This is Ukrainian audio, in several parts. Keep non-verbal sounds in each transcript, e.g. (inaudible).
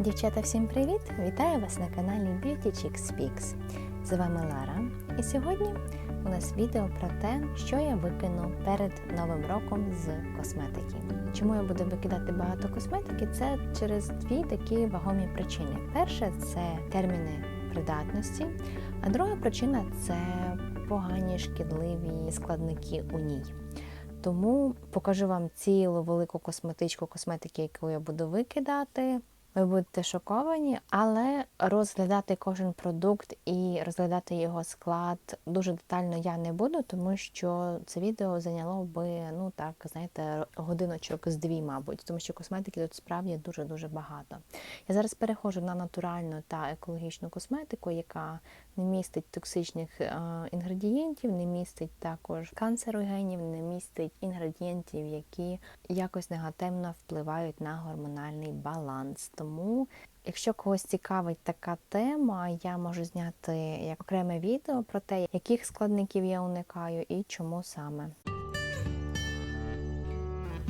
Дівчата, всім привіт! Вітаю вас на каналі Beauty Chicks Speaks. З вами Лара. І сьогодні у нас відео про те, що я викину перед новим роком з косметики. Чому я буду викидати багато косметики? Це через дві такі вагомі причини. Перше це терміни придатності, а друга причина це погані шкідливі складники у ній. Тому покажу вам цілу велику косметичку косметики, яку я буду викидати. Ви будете шоковані, але розглядати кожен продукт і розглядати його склад дуже детально я не буду, тому що це відео зайняло би, ну так, знаєте, годиночок з дві, мабуть, тому що косметики тут справді дуже-дуже багато. Я зараз переходжу на натуральну та екологічну косметику, яка не містить токсичних е, інгредієнтів, не містить також канцерогенів, не містить інгредієнтів, які якось негативно впливають на гормональний баланс. Тому, якщо когось цікавить така тема, я можу зняти як окреме відео про те, яких складників я уникаю і чому саме.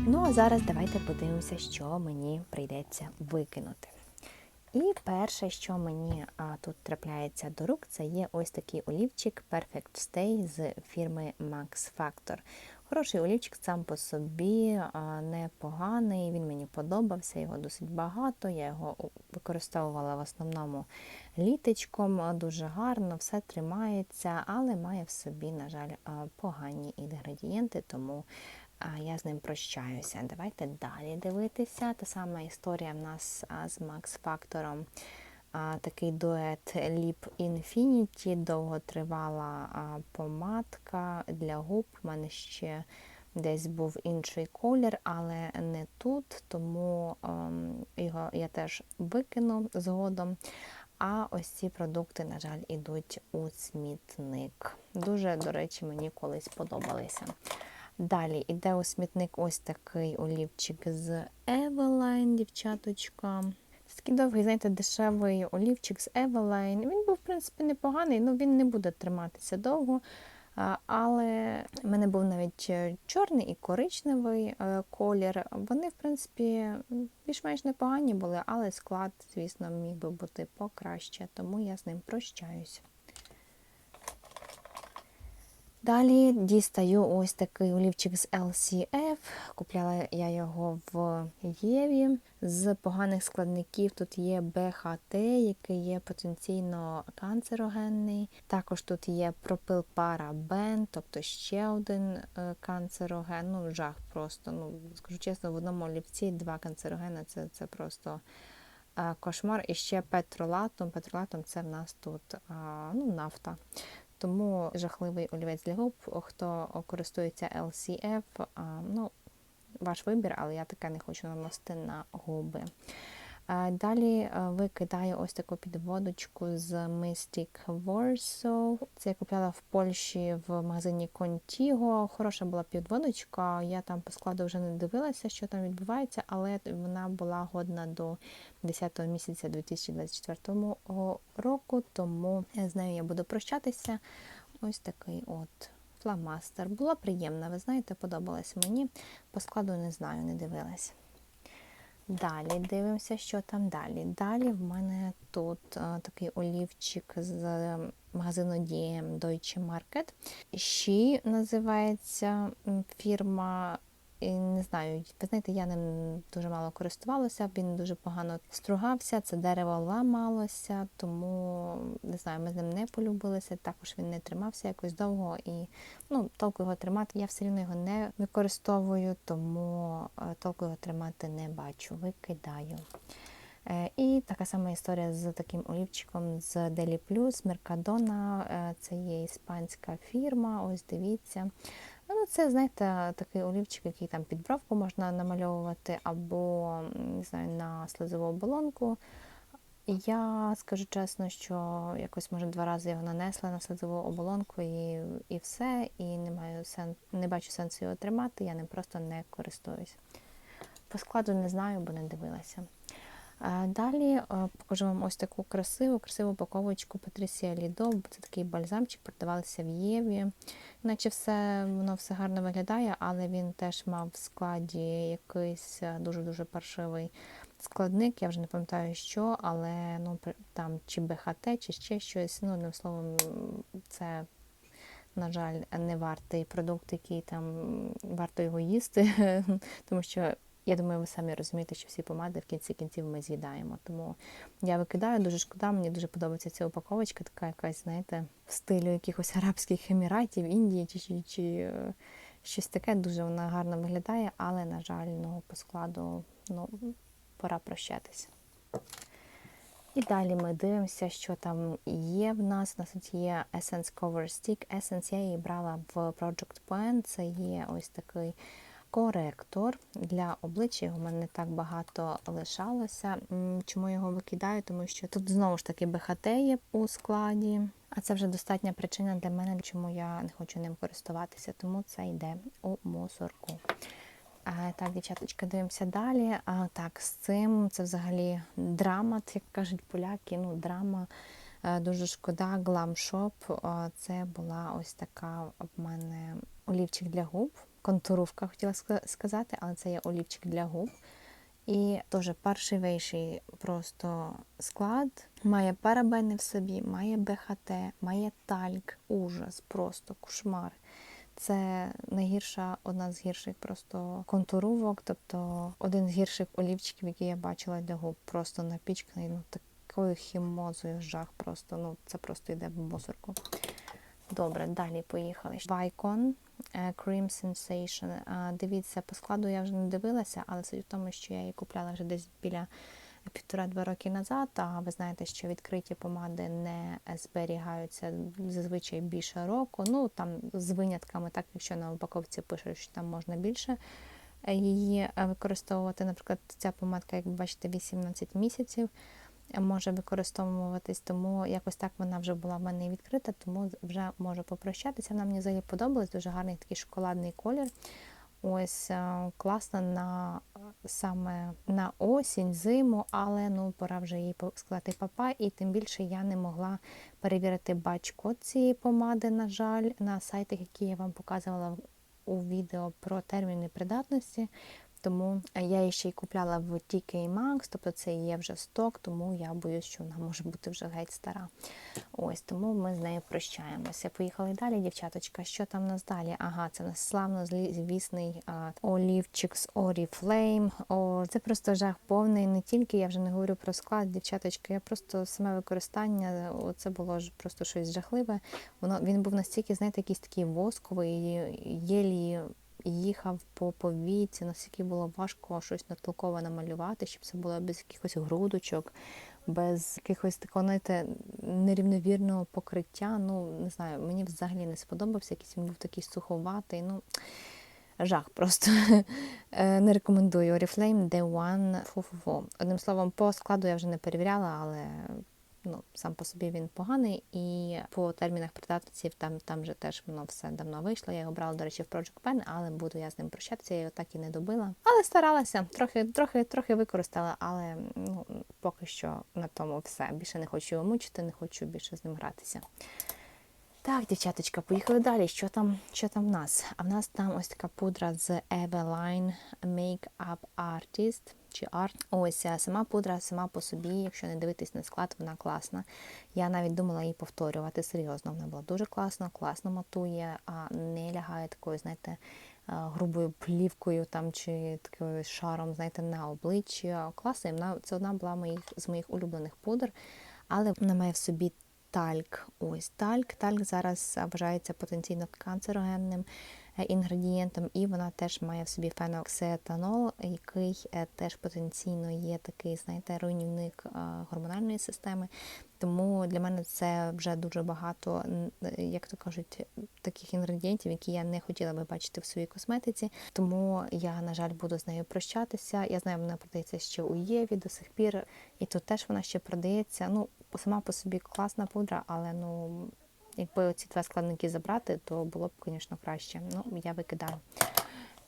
Ну а зараз давайте подивимося, що мені прийдеться викинути. І перше, що мені а, тут трапляється до рук, це є ось такий олівчик Perfect Stay з фірми Max Factor. Хороший олівчик сам по собі а, непоганий, він мені подобався, його досить багато. Я його використовувала в основному літочком, дуже гарно, все тримається, але має в собі, на жаль, погані інгредієнти, тому я з ним прощаюся. Давайте далі дивитися. Та сама історія в нас з Max Factor. Такий дует Lip Infinity, довготривала помадка для губ. У мене ще десь був інший колір, але не тут, тому ем, його я теж викину згодом. А ось ці продукти, на жаль, ідуть у смітник. Дуже, до речі, мені колись подобалися. Далі йде у смітник ось такий олівчик з Eveline, дівчаточка. Такий довгий, знаєте, дешевий олівчик з Eveline. Він був, в принципі, непоганий, але ну, він не буде триматися довго. Але в мене був навіть чорний і коричневий е, колір. Вони, в принципі, більш-менш непогані були, але склад, звісно, міг би бути покраще, тому я з ним прощаюсь. Далі дістаю ось такий олівчик з LCF. Купляла я його в Єві. З поганих складників тут є БХТ, який є потенційно канцерогенний. Також тут є пропилпарабен, тобто ще один е, канцероген. Ну, жах просто. Ну, Скажу чесно, в одному олівці два канцерогени це, це просто. Е, кошмар і ще петролатом. Петролатом це в нас тут ну, нафта. Тому жахливий олівець для губ, хто користується LCF, ну, ваш вибір, але я таке не хочу наносити на губи. Далі е, викидаю ось таку підводочку з Mystic Warsaw. Це я купляла в Польщі в магазині Contigo. Хороша була підводочка. Я там по складу вже не дивилася, що там відбувається, але вона була годна до 10 місяця 2024 року, тому з нею я буду прощатися. Ось такий от. Фламастер. Була приємна, ви знаєте, подобалась мені. По складу не знаю, не дивилась. Далі дивимося, що там далі. Далі в мене тут а, е, такий олівчик з магазину Дієм Deutsche Market. Ще називається фірма не знаю, ви знаєте, я ним дуже мало користувалася, він дуже погано стругався, це дерево ламалося, тому не знаю, ми з ним не полюбилися. Також він не тримався якось довго і ну, толку його тримати. Я все рівно його не використовую, тому е, толку його тримати не бачу, викидаю. Е, і така сама історія з таким олівчиком з Plus, Mercadona, е, це є іспанська фірма, ось дивіться. Ну, Це, знаєте, такий олівчик, який там під бровку можна намальовувати, або не знаю, на слизову оболонку. Я скажу чесно, що якось, може, два рази його нанесла на слизову оболонку і і все, і не маю сен... не бачу сенсу його тримати, я ним просто не користуюсь. По складу не знаю, бо не дивилася. Далі е, покажу вам ось таку красиву, красиву упаковочку Патрісія Лідо. Це такий бальзамчик, продавалися в Єві. Наче все воно все гарно виглядає, але він теж мав в складі якийсь е, дуже-дуже паршивий складник. Я вже не пам'ятаю, що, але ну там чи БХТ, чи ще щось. Ну, одним словом, це. На жаль, не вартий продукт, який там варто його їсти, (laughs) тому що я думаю, ви самі розумієте, що всі помади в кінці кінців ми з'їдаємо. Тому я викидаю, дуже шкода, мені дуже подобається ця упаковочка, така якась, знаєте, в стилю якихось арабських еміратів, Індії чи, чи, чи е, щось таке. Дуже вона гарно виглядає, але, на жаль, ну, по складу ну, пора прощатися. І далі ми дивимося, що там є в нас. У нас тут є Essence Cover Stick. Essence я її брала в Project Pen. Це є ось такий коректор для обличчя. Його мене не так багато лишалося. Чому я його викидаю? Тому що тут знову ж таки БХТ є у складі. А це вже достатня причина для мене, чому я не хочу ним користуватися. Тому це йде у мусорку. Так, дівчаточка, дивимося далі. А, так, з цим це взагалі драма, як кажуть поляки. Ну, драма. Дуже шкода, Glam Shop. Це була ось така в мене олівчик для губ. Контуровка хотіла сказати, але це є олівчик для губ. І теж перший просто склад. Має парабени в собі, має БХТ, має тальк, ужас, просто кошмар. Це найгірша, одна з гірших просто контуровок, тобто один з гірших олівчиків, які я бачила для губ, просто напічканий, ну такою хімозою жах просто. Ну це просто йде в мусорку. Добре, далі поїхали. Vicon е, Cream. Е, Дивіться, по складу я вже не дивилася, але суть в тому, що я її купляла вже десь біля півтора-два роки назад. А ви знаєте, що відкриті помади не зберігаються зазвичай більше року. Ну там з винятками, так якщо на упаковці пише, що там можна більше е, її е, використовувати. Наприклад, ця помадка, як ви бачите, 18 місяців може використовуватись, тому якось так вона вже була в мене відкрита, тому вже можу попрощатися. Вона мені взагалі подобалась, дуже гарний такий шоколадний колір. Ось е, класно на саме на осінь, зиму, але ну пора вже їй по- сказати папа, і тим більше я не могла перевірити бачкод цієї помади, на жаль, на сайтах, які я вам показувала у відео про терміни придатності. Тому я її ще й купляла в TK Maxx, тобто це є вже сток, тому я боюсь, що вона може бути вже геть стара. Ось тому ми з нею прощаємося. Поїхали далі, дівчаточка. Що там у нас далі? Ага, це у нас славно звісний олівчик з Oriflame. О, це просто жах повний. Не тільки я вже не говорю про склад, дівчаточка. Я просто саме використання, це було ж просто щось жахливе. Воно він був настільки, знаєте, якийсь такий восковий, єлі їхав по повіці, наскільки було важко щось натолково намалювати, щоб це було без якихось грудочок, без якихось такого, знаєте, нерівновірного покриття. Ну, не знаю, мені взагалі не сподобався, якийсь він був такий суховатий. Ну, жах просто. (laughs) Е, Не рекомендую Oriflame Day One Фу-фу-фу. Одним словом, по складу я вже не перевіряла, але ну, сам по собі він поганий. І по термінах придатності там, там вже теж воно все давно вийшло. Я його брала, до речі, в Project Pen, але буду я з ним прощатися, я його так і не добила. Але старалася, трохи, трохи, трохи використала, але ну, поки що на тому все. Більше не хочу його мучити, не хочу більше з ним гратися. Так, дівчаточка, поїхали далі. Що там, що там в нас? А в нас там ось така пудра з Eveline Makeup Artist чи Art. Ось сама пудра сама по собі, якщо не дивитись на склад, вона класна. Я навіть думала її повторювати серйозно. Вона була дуже класна, класно матує, а не лягає такою, знаєте, грубою плівкою там чи такою шаром, знаєте, на обличчі. Класна, вона це одна була моїх з моїх улюблених пудр, але вона має в собі тальк. Ось тальк. Тальк зараз а, вважається потенційно канцерогенним е, інгредієнтом, і вона теж має в собі феноксетанол, який е, теж потенційно є такий, знаєте, руйнівник е, гормональної системи. Тому для мене це вже дуже багато, е, як то кажуть, таких інгредієнтів, які я не хотіла би бачити в своїй косметиці. Тому я, на жаль, буду з нею прощатися. Я знаю, вона продається ще у Єві до сих пір, і тут теж вона ще продається. Ну, сама по собі класна пудра, але ну. Якби ці два складники забрати, то було б, звісно, краще. Ну, я викидаю.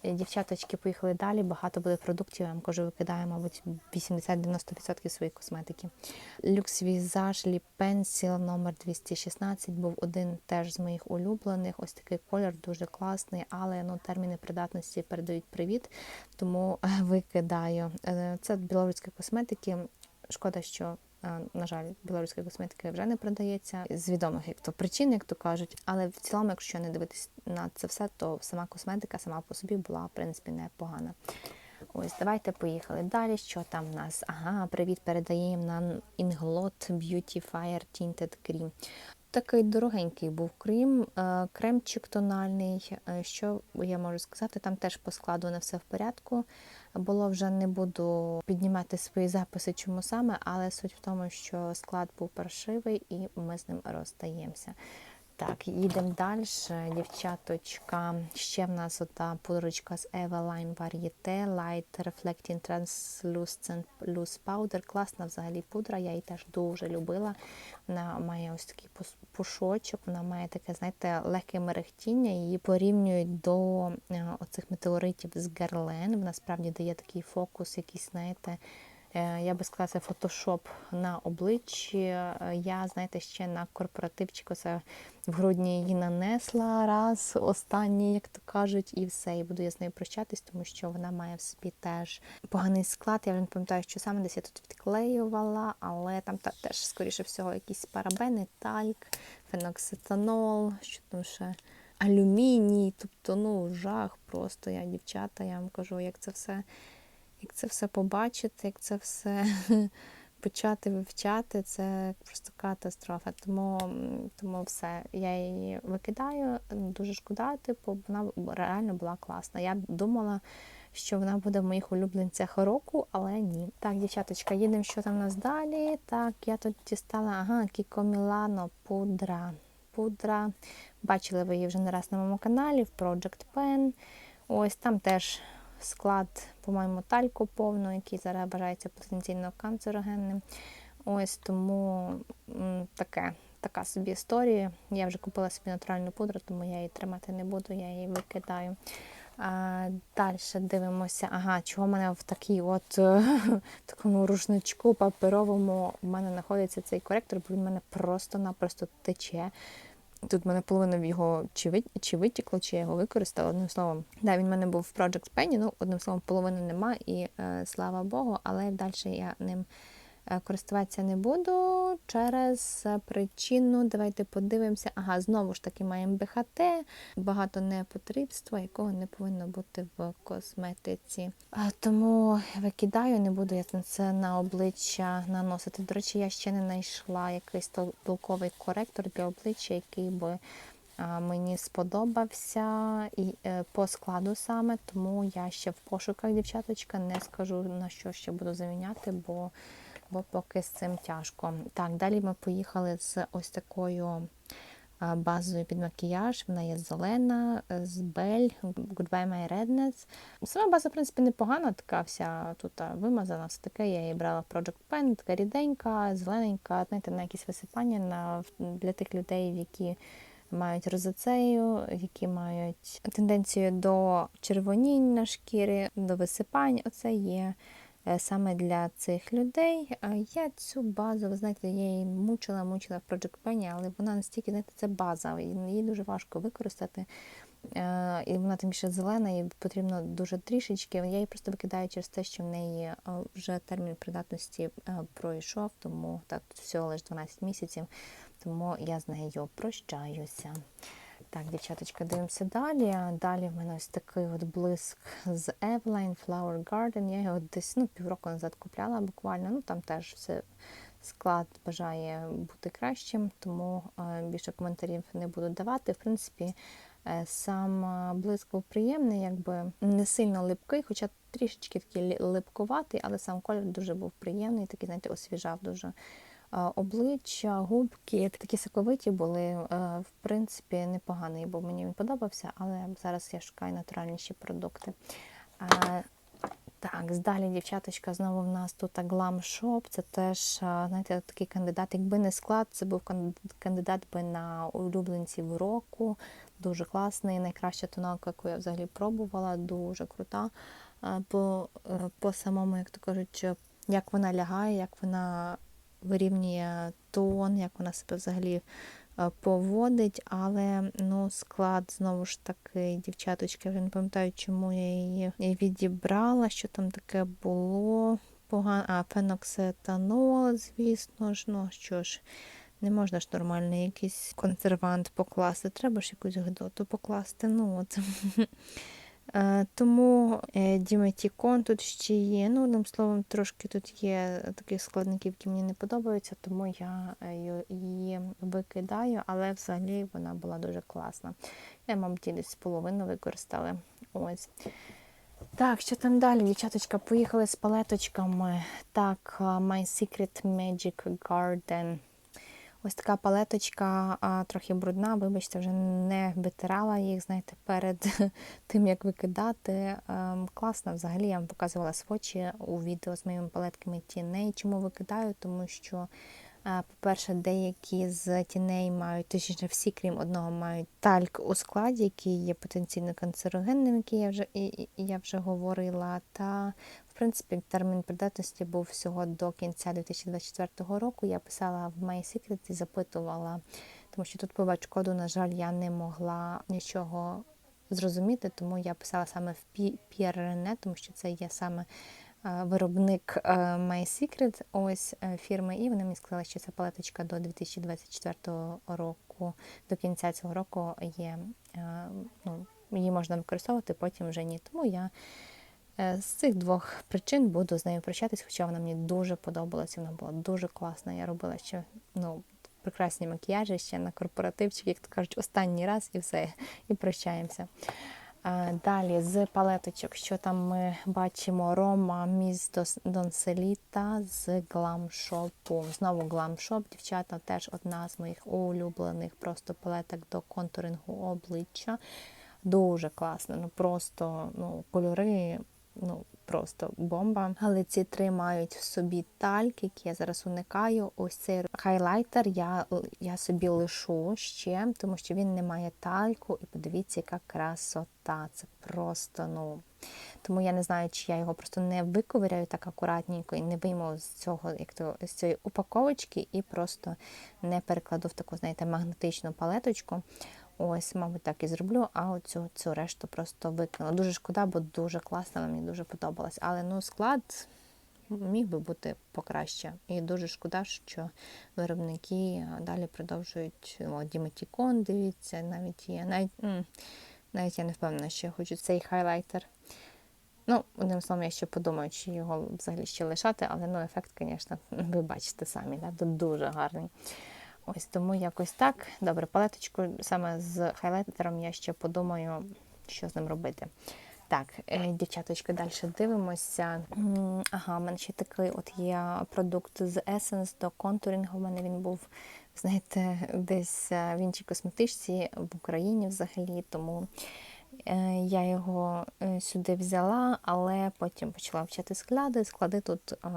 Е, Дівчаточки поїхали далі. Багато буде продуктів. Я вам кажу, викидаю, мабуть, 80-90% своєї косметики. Люкс Visage Lip Pencil номер 216 був один теж з моїх улюблених. Ось такий колір дуже класний, але ну, терміни придатності передають привіт, тому е, викидаю. Е, Це білоруські косметики. Шкода, що. Е, На жаль, білоруська косметика вже не продається з відомих як то причин, як то кажуть. Але в цілому, якщо не дивитись на це все, то сама косметика сама по собі була в принципі непогана. Ось, давайте поїхали далі. Що там в нас? Ага, привіт, передаємо на Inglot Beautifier Tinted Cream. Такий дорогенький був крем, е, кремчик тональний. Е, Що я можу сказати? Там теж по складу не все в порядку. Було вже не буду піднімати свої записи, чому саме, але суть в тому, що склад був паршивий і ми з ним розстаємося. Так, їдемо далі. Дівчаточка. Ще в нас ота пудрочка з Eveline Varieté Light Reflecting Translucent Loose Powder. Класна взагалі пудра, я її теж дуже любила. Вона має ось такий пушочок, вона має таке, знаєте, легке мерехтіння. Її порівнюють до е, оцих метеоритів з Герлен. Вона справді дає такий фокус, якийсь, знаєте, Я би сказала, це фотошоп на обличчі. Е, Я, знаєте, ще на корпоративчику це в грудні її нанесла раз, останній, як то кажуть, і все. І буду я з нею прощатись, тому що вона має в собі теж поганий склад. Я вже не пам'ятаю, що саме десь я тут відклеювала, але там та- теж, скоріше всього, якісь парабени, тальк, феноксетанол, що там ще. Алюміній, тобто ну жах просто я дівчата, я вам кажу, як це все як це все побачити, як це все (laughs) почати вивчати, це просто катастрофа. Тому, тому все, я її викидаю, дуже шкода, типу, вона реально була класна. Я думала, що вона буде в моїх улюбленцях року, але ні. Так, дівчаточка, їдемо, що там у нас далі. Так, я тут дістала, ага, Кіко Мілано, пудра. Пудра. Бачили ви її вже не раз на моєму каналі, в Project Pen. Ось там теж склад, по-моєму, тальку повно, який зараз вважається потенційно канцерогенним. Ось тому таке, така собі історія. Я вже купила собі натуральну пудру, тому я її тримати не буду, я її викидаю. А, далі дивимося, ага, чого в мене в такій от е, (laughs) такому рушничку паперовому в мене знаходиться цей коректор, бо він в мене просто-напросто тече. Тут в мене половина його чи, ви, чи витікло, чи я його використала. Одним словом, да, він в мене був в Project Penny, ну, одним словом, половини нема, і е, слава Богу, але далі я ним користуватися не буду через е, причину. Давайте подивимося. Ага, знову ж таки маємо БХТ, багато непотрібства, якого не повинно бути в косметиці. А, тому викидаю, не буду я це на обличчя наносити. До речі, я ще не знайшла якийсь толковий коректор для обличчя, який би мені сподобався і е, по складу саме, тому я ще в пошуках, дівчаточка, не скажу на що ще буду заміняти, бо, бо поки з цим тяжко. Так, далі ми поїхали з ось такою базою під макіяж. Вона є зелена е, з Bell Goodbye My Redness. Сама база, в принципі, непогана, така вся тут вимазана, все таке. Я її брала в Project Pen, така ріденька, зелененька, знаєте, на якісь висипання на, для тих людей, які мають розоцею, які мають тенденцію до червонінь на шкірі, до висипань. Оце є е, саме для цих людей. А Я цю базу, ви знаєте, я її мучила, мучила в Project Penny, але вона настільки, знаєте, це база, її дуже важко використати. Е, І вона тим більше зелена, і потрібно дуже трішечки. Я її просто викидаю через те, що в неї е, вже термін придатності е, пройшов, тому так всього лише 12 місяців, тому я з нею прощаюся. Так, дівчаточка, дивимося далі. Далі в мене ось такий от блиск з Eveline Flower Garden. Я його десь ну, півроку назад купляла буквально. Ну там теж все склад бажає бути кращим, тому е, більше коментарів не буду давати. В принципі, е, сам е, блиск був приємний, якби не сильно липкий, хоча трішечки такий липкуватий, але сам колір дуже був приємний, такий, знаєте, освіжав дуже обличчя, губки. Такі соковиті були. е, В принципі, непоганий, бо мені він подобався, але зараз я шукаю натуральніші продукти. Е, так, далі, дівчаточка, знову в нас тут Shop. Це теж, знаєте, такий кандидат. Якби не склад, це був кандидат би на улюбленців року. дуже класний. Найкраща тоналка, яку я взагалі пробувала, дуже крута. Е, По, е, по самому, як то кажуть, як вона лягає, як вона вирівнює тон, як вона себе взагалі е, поводить, але ну, склад знову ж таки, дівчаточки, я вже не пам'ятаю, чому я її відібрала, що там таке було. Погано, а феноксетанол, звісно ж, ну що ж, не можна ж нормально якийсь консервант покласти, треба ж якусь гидоту покласти. ну от. (laughs) Е, Тому е, Діметікон тут ще є. Ну, одним словом, трошки тут є таких складників, які мені не подобаються, тому я е, її викидаю, але взагалі вона була дуже класна. Я, мабуть, її десь половину використала. Ось. Так, що там далі? Дівчаточка, поїхали з палеточками. Так, My Secret Magic Garden. Ось така палеточка, а, трохи брудна, вибачте, вже не витирала їх, знаєте, перед (laughs) тим, як викидати. Ем, Класна, взагалі, я вам показувала свочі у відео з моїми палетками тіней. Чому викидаю? Тому що, е, по-перше, деякі з тіней мають, точніше, всі, крім одного, мають тальк у складі, який є потенційно канцерогенним, який я вже, і- і я вже говорила. Та в принципі, термін придатності був всього до кінця 2024 року. Я писала в My Secret і запитувала, тому що тут по бач-коду, на жаль, я не могла нічого зрозуміти, тому я писала саме в Пі- тому що це є саме е, виробник е, My Secret, ось е, фірми, і вони мені сказали, що ця палеточка до 2024 року, до кінця цього року є, ну, її можна використовувати, потім вже ні. Тому я З цих двох причин буду з нею прощатись, хоча вона мені дуже подобалася, вона була дуже класна. Я робила ще ну, прекрасні макіяжі ще на корпоративчик, як то кажуть, останній раз і все, і прощаємося. Е, Далі з палеточок, що там ми бачимо Рома Міс Донселіта з Shop. Знову Shop, дівчата, теж одна з моїх улюблених просто палеток до контурингу обличчя. Дуже класно, ну просто ну, кольори, ну просто бомба. Але ці три мають в собі тальк, які я зараз уникаю. Ось цей хайлайтер я, я собі лишу ще, тому що він не має тальку. І подивіться, яка красота. Це просто, ну. Тому я не знаю, чи я його просто не виковиряю так акуратненько і не вийму з цього, як то з цієї упаковочки, і просто не перекладу в таку, знаєте, магнетичну палеточку. Ось, мабуть, так і зроблю, а оцю цю решту просто викину. Дуже шкода, бо дуже класна, мені дуже подобалась. Але ну, склад міг би бути покраще. І дуже шкода, що виробники далі продовжують О, Діметікон, дивіться, навіть є. Навіть, навіть я не впевнена, що я хочу цей хайлайтер. Ну, одним словом, я ще подумаю, чи його взагалі ще лишати, але ну, ефект, звісно, (laughs) ви бачите самі, да? дуже гарний. Ось тому якось так. Добре, палеточку саме з хайлайтером я ще подумаю, що з ним робити. Так, е, дівчаточки, далі дивимося. Ага, в мене ще такий от є продукт з Essence до контурінгу. У мене він був, знаєте, десь е, в іншій косметичці в Україні взагалі, тому я його е, сюди взяла, але потім почала вчити склади. Склади тут е,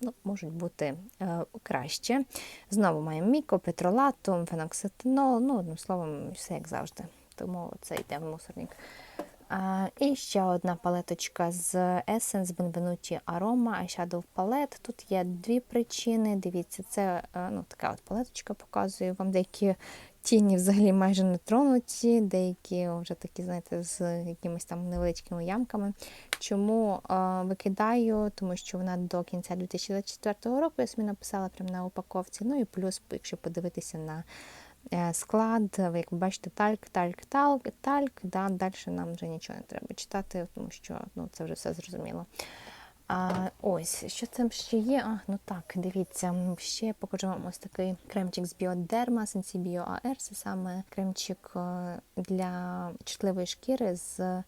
ну, можуть бути е, краще. Знову маємо міко, петролатум, феноксетинол, ну, одним словом, все як завжди. Тому це йде в мусорник. І ще одна палеточка з Essence Benvenuti Aroma Eyeshadow Palette. Тут є дві причини. Дивіться, це е, ну, така от палеточка показує вам деякі тіні взагалі майже не тронуті, деякі вже такі, знаєте, з якимись там невеличкими ямками. Чому е, викидаю? Тому що вона до кінця 2024 року, я собі написала прямо на упаковці. Ну і плюс, якщо подивитися на е, склад, ви як бачите, тальк, тальк, тальк, тальк, да, далі нам вже нічого не треба читати, тому що ну, це вже все зрозуміло. А, ось, що там ще є? А, ну так, дивіться, ще покажу вам ось такий кремчик з Bioderma, Sensibio AR. Це саме кремчик е, для чутливої шкіри з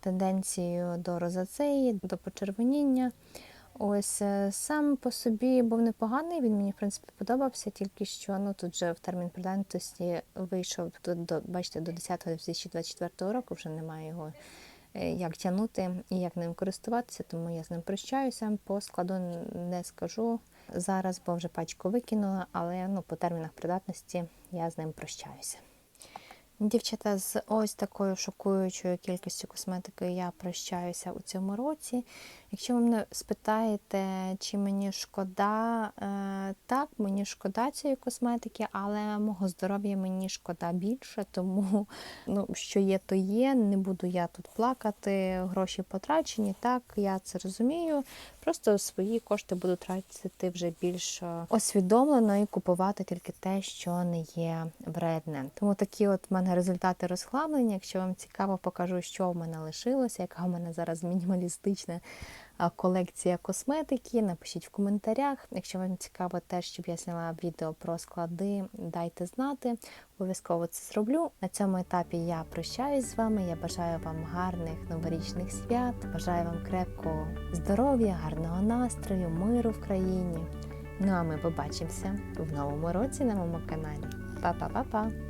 тенденцією до розацеї, до почервоніння. Ось е, сам по собі був непоганий, він мені в принципі подобався, тільки що ну тут вже в термін придатності вийшов тут до бачите до 10 2024 року. Вже немає його як тягнути і як ним користуватися, тому я з ним прощаюся. По складу не скажу зараз, бо вже пачку викинула, але ну по термінах придатності я з ним прощаюся. Дівчата, з ось такою шокуючою кількістю косметики я прощаюся у цьому році. Якщо ви мене спитаєте, чи мені шкода, е, так, мені шкода цієї косметики, але мого здоров'я мені шкода більше, тому ну, що є, то є. Не буду я тут плакати, гроші потрачені. Так, я це розумію. Просто свої кошти буду тратити вже більш е, освідомлено і купувати тільки те, що не є вредне. Тому такі от в мене результати розхламлення. Якщо вам цікаво, покажу, що в мене лишилося, яка в мене зараз мінімалістична колекція косметики. Напишіть в коментарях. Якщо вам цікаво те, щоб я зняла відео про склади, дайте знати. Обов'язково це зроблю. На цьому етапі я прощаюсь з вами. Я бажаю вам гарних новорічних свят. Бажаю вам крепкого здоров'я, гарного настрою, миру в країні. Ну а ми побачимося в новому році на моєму каналі. Па-па-па-па!